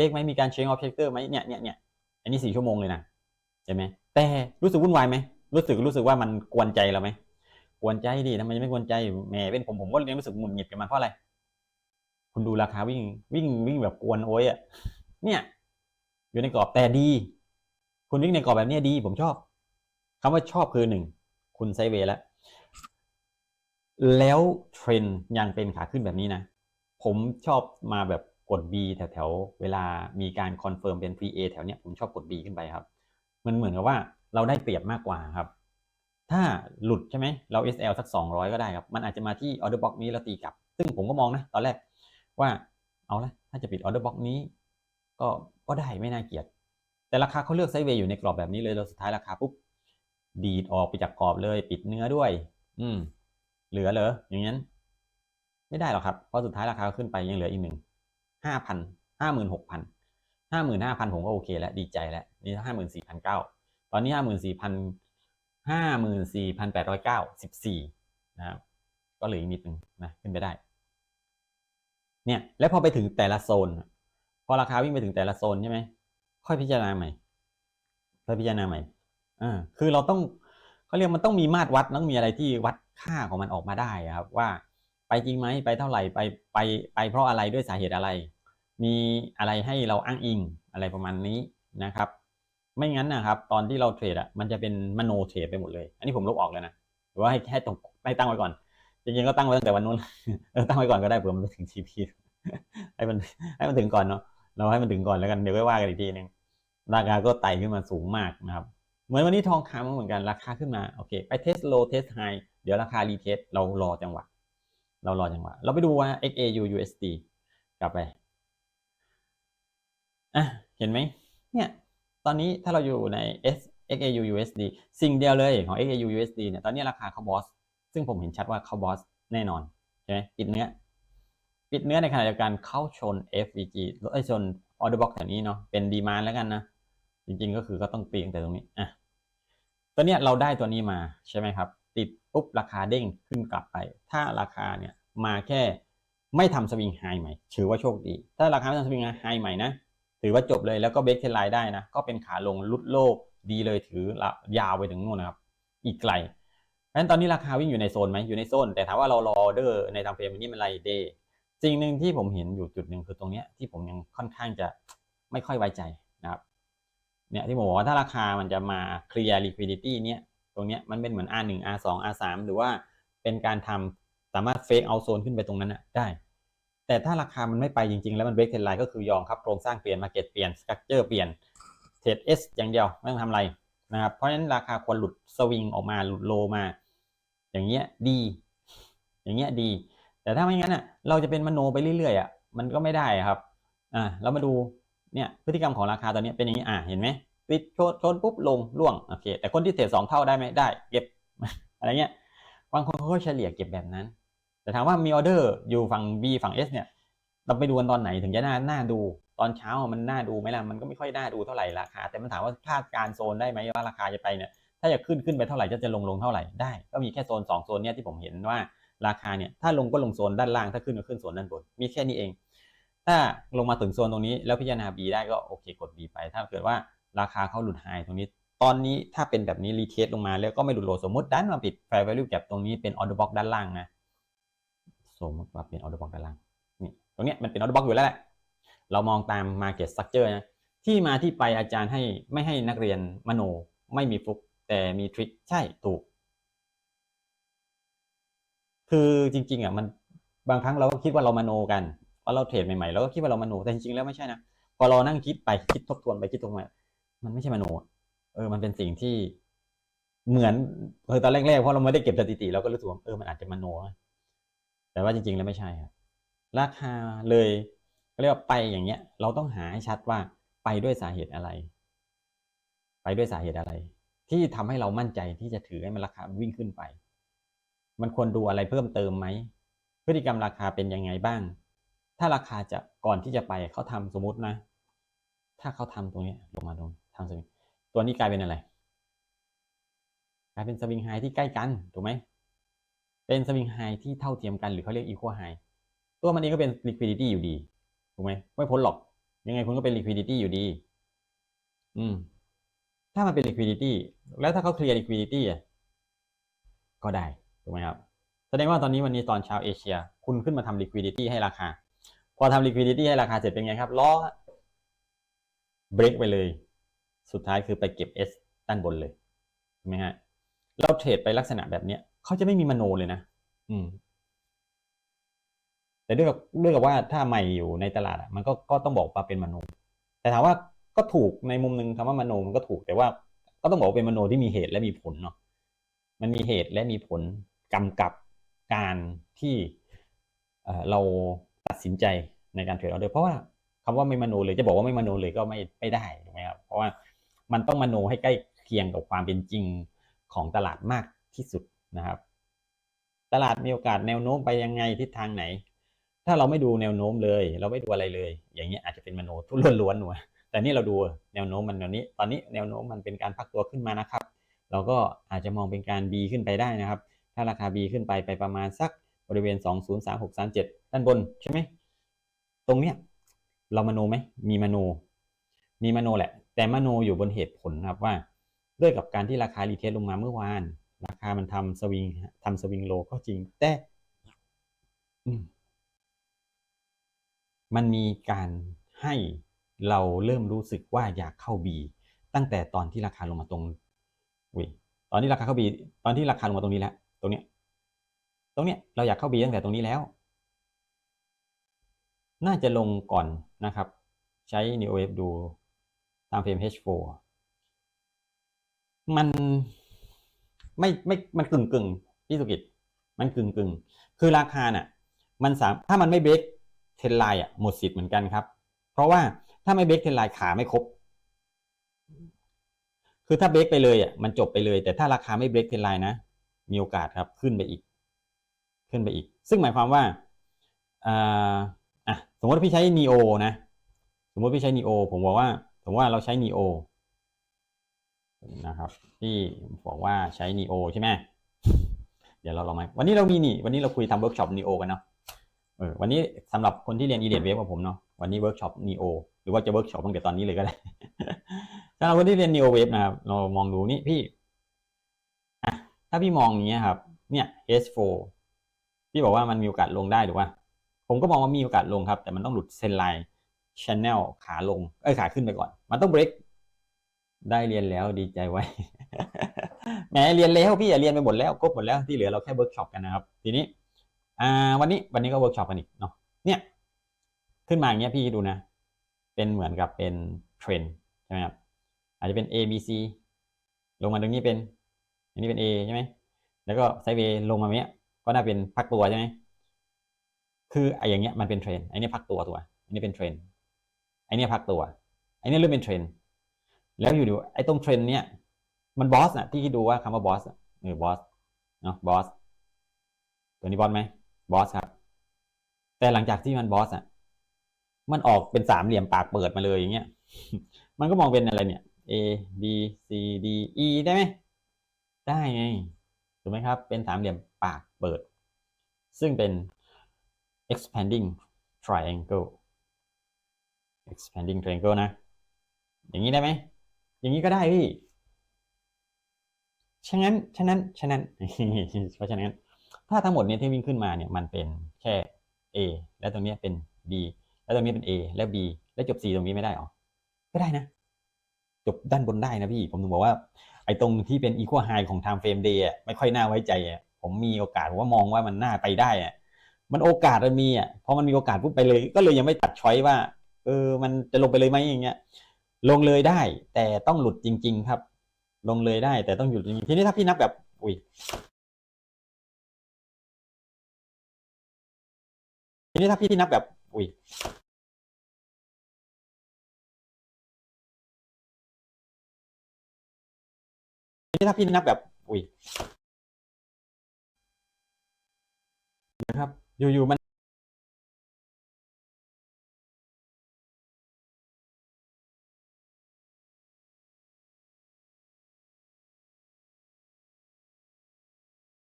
ช็คไหมมีการเช็คออฟเชคเตอร์ไหมเนี่ยเนี่ยเนี่ยอันนี้สี่ชั่วโมงเลยนะใช่ไหมแต่รู้สึกวุ่นวายไหมรู้สึกรู้สึกว่ามันกวนใจเราไหมกวนใจดิทำไมไม่กวนใจแหมเป็นผมผมก็ยังรู้สึกหงุดหงิดกับมันเพราะอะไร คุณดูราคาวิ่งวิ่งวิ่งแบบกวนโอ้ยอะเนี่ย อยู่ในกรอบแต่ดี คุณวิ่งในกรอบแบบนี้ดี ผมชอบคำว่าชอบคือหนึ่งคุณไซเวแล้วแล้วเทรนยังเป็นขาขึ้นแบบนี้นะ ผมชอบมาแบบ กด B แถวๆเวลามีการคอนเฟิร์มเป็น PA แถวเนี้ยผมชอบกด B ขึ้นไปครับ มันเหมือนกับว่าเราได้เปรียบมากกว่าครับ ถ้าหลุดใช่ไหมเรา SL สัก 200 ก็ได้ครับ มันอาจจะมาที่ order box นี้แล้วตีกลับ ซึ่งผมก็มองนะ ตอนแรกว่าเอาละถ้าจะปิด order box นี้ ก็ก็ได้ไม่น่าเกลียด แต่ราคาเขาเลือกไซด์เวย์อยู่ในกรอบแบบนี้เลยเราสุดท้ายราคาปุ๊บดีดออกไปจากกรอบเลย ปิดเนื้อด้วย อืมเหลือเหรออย่างนั้น ไม่ได้หรอกครับเพราะสุดท้ายราคาขึ้นไปยังเหลืออีกหนึ่ง ห้าพันห้าหมื่นหกพันห้าหมื่นห้าพันผมก็โอเคแล้วดีใจแล้วนี่ห้าหมื่นสี่พันเก้าตอนนี้ห้าหมื่นสี่พันห้าหมื่นสี่พันแปดร้อยเก้าสิบสี่นะครับก็เหลืออีกนิดนึงนะขึ้นไปได้ เนี่ยแล้วพอไปถึงแต่ละโซน พอราคาวิ่งไปถึงแต่ละโซนใช่ไหมค่อยพิจารณาใหม่ค่อยพิจารณาใหม่อ่าคือเราต้องเขาเรียกมันต้องมีมาตรวัดต้องมีอะไรที่วัดค่าของมันออกมาได้ครับว่า ไปจริงไหมไปเท่าไหร่ไปไปไปเพราะอะไรด้วยสาเหตุอะไร มีอะไรให้เราอ้างอิงอะไรประมาณนี้นะครับ ไม่งั้นนะครับ ตอนที่เราเทรดอะมันจะเป็นมโนเทรดไปหมดเลย อันนี้ผมลบออกเลยนะหรือว่าให้แค่ตรงไม่ตั้งไว้ก่อน จริงๆก็ตั้งไว้ตั้งแต่วันนู้นเออตั้งไว้ก่อนก็ได้เผื่อมันถึง GP ให้มันให้มันถึงก่อนเนาะเราให้มันถึงก่อนแล้วกันเดี๋ยวไว้ว่ากันอีกทีนึงราคาก็ไต่ขึ้นมาสูงมากนะครับ เหมือนวันนี้ทองคำก็เหมือนกันราคาขึ้นมาโอเค ไปเทสโลเทสไฮเดี๋ยวราคารีเทสเรารอจังหวะ เรารอจังหวะ เราไปดูว่า XAU USD กลับไป อะ เห็นไหม เนี่ย ตอนนี้ถ้าเราอยู่ใน S XAU USD สิ่งเดียวเลยของ XAU USD เนี่ย ตอนนี้ราคาเขาบอส ซึ่งผมเห็นชัดว่าเขาบอสแน่นอน ใช่ไหมปิดเนื้อ ปิดเนื้อในขณะเดียวกันเข้าชน FVG ไอ้ยชน order box แถวนี้เนาะ เป็นดีมาแล้วกันนะ จริงๆ ก็คือก็ต้องเปลี่ยนแต่ตรงนี้ อะตัวเนี้เราได้ตัวนี้มาใช่ไหมครับ ปุ๊บราคาเด้งขึ้นกลับไป ถ้าราคาเนี่ยมาแค่ไม่ทำสวิงไฮใหม่ถือว่าโชคดี ถ้าราคาไม่ทำสวิงไฮใหม่นะถือว่าจบเลยแล้วก็เบรกเทนไลน์ได้นะ ก็เป็นขาลงลุดโลกดีเลยถือยาวไปถึงนู่นนะครับ อีกไกลเพราะฉะนั้นตอนนี้ราคาวิ่งอยู่ในโซนไหมอยู่ในโซน แต่ถามว่าเรารอเดอร์ในทางเฟรมนี้มันไรเดย์สิ่งหนึ่งที่ผมเห็นอยู่จุดหนึ่งคือตรงเนี้ยที่ผมยังค่อนข้างจะไม่ค่อยไว้ใจนะครับเนี่ยที่ผมบอกว่าถ้าราคามันจะมาเคลียร์ liquidity เนี่ย รงเนี้ยมันเป็นเหมือน R1 R2 R3 หรือว่าเป็นการทำสามารถเฟกเอาโซนขึ้นไปตรงนั้นนะได้ แต่ถ้าราคามันไม่ไปจริง ๆ แล้วมันเบรกเทนไลน์ก็คือยอมครับโครงสร้างเปลี่ยนมาเก็ตเปลี่ยนสตรัคเจอร์เปลี่ยนเทรดเอสอย่างเดียวไม่ต้องทำอะไรนะครับเพราะฉะนั้นราคาควรหลุดสวิงออกมาหลุดโลมา อย่างเงี้ยดี อย่างเงี้ยดี แต่ถ้าไม่งั้นอะเราจะเป็นมโนไปเรื่อยๆอะมันก็ไม่ได้ครับอ่าเรามาดูเนี่ยพฤติกรรมของราคาตอนนี้เป็นอย่างนี้อ่าเห็นไหม ปิดชนชนปุ๊บลงล่วงโอเค แต่คนที่เทรดสองเท่าได้ไหมได้ เก็บอะไรเงี้ยบางคนเขาเฉลี่ยเก็บแบบนั้น แต่ถามว่ามีออเดอร์อยู่ฝั่ง B ฝั่ง S เนี่ยเราไปดูกันตอนไหนถึงจะน่าน่าดู ตอนเช้ามันน่าดูไหมล่ะมันก็ไม่ค่อยน่าดูเท่าไหร่ราคา แต่มันถามว่าคาดการโซนได้ไหมว่าราคาจะไปเนี่ยถ้าจะขึ้นขึ้นไปเท่าไหร่จะจะลงลงเท่าไหร่ได้ก็มีแค่โซน2โซนเนี้ยที่ผมเห็นว่าราคาเนี่ยถ้าลงก็ลงโซนด้านล่างถ้าขึ้นก็ขึ้นโซนด้านบนมีแค่นี้เอง ถ้าลงมาถึงโซนตรงนี้แล้วพิจารณา B ได้ก็โอเคกด B ไป ถ้าเกิดว่า ราคาเขาหลุดไฮตรงนี้ ตอนนี้ถ้าเป็นแบบนี้รีเทสลงมาแล้วก็ไม่หลุดโลสมมติดันมาปิด fair value gap ตรงนี้เป็น order box ด้านล่างนะสมมติว่าเป็น order box ด้านล่างนี่ตรงนี้มันเป็น order box อกอยู่แล้วแหละเรามองตาม market structure นะที่มาที่ไปอาจารย์ให้ไม่ให้นักเรียนมโนไม่มีฟุกแต่มีทริคใช่ถูก คือจริงๆอะมันบางครั้งเราก็คิดว่าเรามโนกันเพราะเราเทรดใหม่ๆเราก็คิดว่าเรามโนแต่จริงๆแล้วไม่ใช่นะพอเรานั่งคิดไปคิดทบทวนไปคิดตรงมา มันไม่ใช่มโนเออ มันเป็นสิ่งที่เหมือนเออตอนแรกๆเพราะเราไม่ได้เก็บสถิติเราก็รู้สึกว่าเออมันอาจจะมโนแต่ว่าจริงๆแล้วไม่ใช่ครับราคาเลยเรียกว่าไปอย่างเงี้ย เราต้องหาให้ชัดว่าไปด้วยสาเหตุอะไร ไปด้วยสาเหตุอะไร ที่ทำให้เรามั่นใจที่จะถือให้มันราคาวิ่งขึ้นไป มันควรดูอะไรเพิ่มเติมไหมพฤติกรรมราคาเป็นยังไงบ้าง ถ้าราคาจะก่อนที่จะไปเขาทำสมมตินะ ถ้าเขาทำตรงนี้ลงมาตรง ทำสวิงตัวนี้กลายเป็นอะไร กลายเป็นสวิงไฮที่ใกล้กันถูกไหมเป็นสวิงไฮที่เท่าเทียมกันหรือเขาเรียกอีควอไฮตัวมันเองก็เป็น liquidity อยู่ดีถูกไหมไม่พ้นหรอก ยังไงคุณก็เป็น liquidity อยู่ดี อืม ถ้ามันเป็น liquidity แล้วถ้าเขาเคลียร์ liquidity อะก็ได้ถูกไหมครับ แสดงว่าตอนนี้วันนี้ตอนเช้าเอเชีย คุณขึ้นมาทำ liquidity ให้ราคา พอทำ liquidity ให้ราคาเสร็จเป็นไงครับล้อ break ไปเลย สุดท้ายคือไปเก็บ S ด้านบนเลยถูกไหมฮะเราเทรดไปลักษณะแบบเนี้ยเขาจะไม่มีมโนเลยนะ อืม แต่ด้วยกับด้วยกับว่าถ้าใหม่อยู่ในตลาดอะ มันก็ก็ต้องบอกว่าเป็นมโน แต่ถามว่าก็ถูกในมุมหนึ่งคำว่ามโนมันก็ถูกแต่ว่า ก็ต้องบอกว่าเป็นมโนที่มีเหตุและมีผลเนาะมันมีเหตุและมีผลกำกับการที่เราตัดสินใจในการเทรดออเดอร์เพราะว่าคำว่าไม่มโนเลยจะบอกว่าไม่มโนเลยก็ไม่ไม่ได้ถูกไหมครับเพราะว่า มันต้องมโนให้ใกล้เคียงกับความเป็นจริงของตลาดมากที่สุดนะครับ ตลาดมีโอกาสแนวโน้มไปยังไงทิศทางไหน ถ้าเราไม่ดูแนวโน้มเลย เราไม่ดูอะไรเลย อย่างเงี้ยอาจจะเป็นมโนทุล้วนๆหน่วยแต่นี่เราดูแนวโน้มมันแนวนี้ ตอนนี้แนวโน้มมันเป็นการพักตัวขึ้นมานะครับ เราก็อาจจะมองเป็นการ B ขึ้นไปได้นะครับ ถ้าราคา B ขึ้นไปไปประมาณสักบริเวณ 203637 ด้านบนใช่ไหม ตรงเนี้ยเรามโนไหม มีมโน มีมโนแหละ แต่มโนอยู่บนเหตุผลนะครับว่า ด้วยกับการที่ราคารีเทสลงมาเมื่อวาน ราคามันทำสวิงทำสวิงโลก็จริง แต่มันมีการให้เราเริ่มรู้สึกว่าอยากเข้า B ตั้งแต่ตอนที่ราคาลงมาตรงวตอนที่ราคาเข้า B ตอนที่ราคาลงมาตรงนี้แล้วตรงเนี้ย ตรงเนี้ยเราอยากเข้า B ตั้งแต่ตรงนี้แล้ว น่าจะลงก่อนนะครับ ใช้ Neo w a v ดู ตามเฟรม H4 มันไม่ไม่มันกึ่งกึ่งพี่สุกิจมันกึ่งกึ่งคือราคาเน่ะมันสามถ้ามันไม่เบรกเทรนไลน์อะหมดสิทธิ์เหมือนกันครับ เพราะว่าถ้าไม่เบรกเทรนไลน์ขาไม่ครบ คือถ้าเบรกไปเลยอะมันจบไปเลย แต่ถ้าราคาไม่เบรกเทรนไลน์นะ มีโอกาสครับขึ้นไปอีก ขึ้นไปอีก ซึ่งหมายความว่าอ่าอะสมมติพี่ใช้ neo นะ สมมติพี่ใช้ neo ผมบอกว่า ผมว่าเราใช้ neo นะครับพี่บอกว่าใช้ neo ใช่ไหมเดี๋ยวเราลองมาวันนี้เรามีนี่ วันนี้เราคุยทำเวิร์กช็อป neo กันเนาะเออวันนี้สำหรับคนที่เรียน e d เ Wave กับผมเนาะวันนี้เวิร์กช็อป neo หรือว่าจะเวิร์กช็อปตั้งแต่ตอนนี้เลยก็ได้สำหรับคนที่เรียน neo wave นะครับเรามองดูนี่พี่ถ้าพี่มองอย่างเงี้ยครับ เนี่ย H4 พี่บอกว่ามันมีโอกาสลงได้ถูกป่ะผมก็มองว่ามีโอกาสลงครับ แต่มันต้องหลุดเซนไลน์ ชแนลขาลง เอ้ยขาขึ้นไปก่อน มันต้องเบรกได้เรียนแล้วดีใจไว้ แหมเรียนแล้วพี่อย่าเรียนไปหมดแล้วครบหมดแล้วที่เหลือเราแค่เวิร์กช็อปกันนะครับ ทีนี้ อ่า วันนี้วันนี้ก็เวิร์กช็อปกันอีกเนาะเนี่ย ขึ้นมาอย่างเงี้ยพี่ดูนะ เป็นเหมือนกับเป็นเทรนใช่ไหมครับอาจจะเป็น A B C ลงมาตรงนี้เป็น อันนี้เป็น A ใช่ไหมแล้วก็ไซเวลงมาเนี้ย ก็น่าเป็นพักตัวใช่ไหมคือไอ้อย่างเงี้ยมันเป็นเทรนไอ้นี่พักตัวตัวอันนี้เป็นเทรน ไอ้นี่พักตัวไอ้นี่เริ่มเป็นเทรนแล้วอยู่ดูไอตรงเทรนเนี้ยมันบอสอะที่คิดดูว่าคำว่าบอสเออบอสเนาะบอสตัวนี้บอสไหมบอสครับ แต่หลังจากที่มันบอสอะมันออกเป็นสามเหลี่ยมปากเปิดมาเลยอย่างเงี้ยมันก็มองเป็นอะไรเนี่ย A B C D E ได้ไหมได้ไงถูกไหมครับ เป็นสามเหลี่ยมปากเปิด ซึ่งเป็น expanding triangle expanding triangle นะ อย่างนี้ได้ไหม อย่างนี้ก็ได้พี่ ฉะนั้น ฉะนั้น ฉะนั้น เพราะฉะนั้น ถ้าทั้งหมดเนี้ที่วิ่งขึ้นมาเนี่ยมันเป็นแค่ A แล้วตรงนี้เป็น B แล้วตรงนี้เป็น A แล้ว B แล้วจบ C ตรงนี้ไม่ได้หรอ ก็ได้นะ จบด้านบนได้นะพี่ ผมถึงบอกว่า ไอ้ตรงที่เป็น equal high ของ time frame day อะไม่ค่อยน่าไว้ใจอะ ผมมีโอกาสผมว่ามองว่ามันน่าไปได้อะ มันโอกาสมันมีอะ พอมันมีโอกาสปุ๊บไปเลย ก็เลยยังไม่ตัดช้อยว่า เออ มันจะลงไปเลยไหมอย่างเงี้ย ลงเลยได้ แต่ต้องหลุดจริง ๆ ครับ ลงเลยได้ แต่ต้องหยุดจริงๆทีนี้ถ้าพี่นับแบบ อุ้ยทีนี้ถ้าพี่นับแบบ อุ้ยทีนี้ถ้าพี่นับแบบ อุ้ยนะครับ อยู่ๆมัน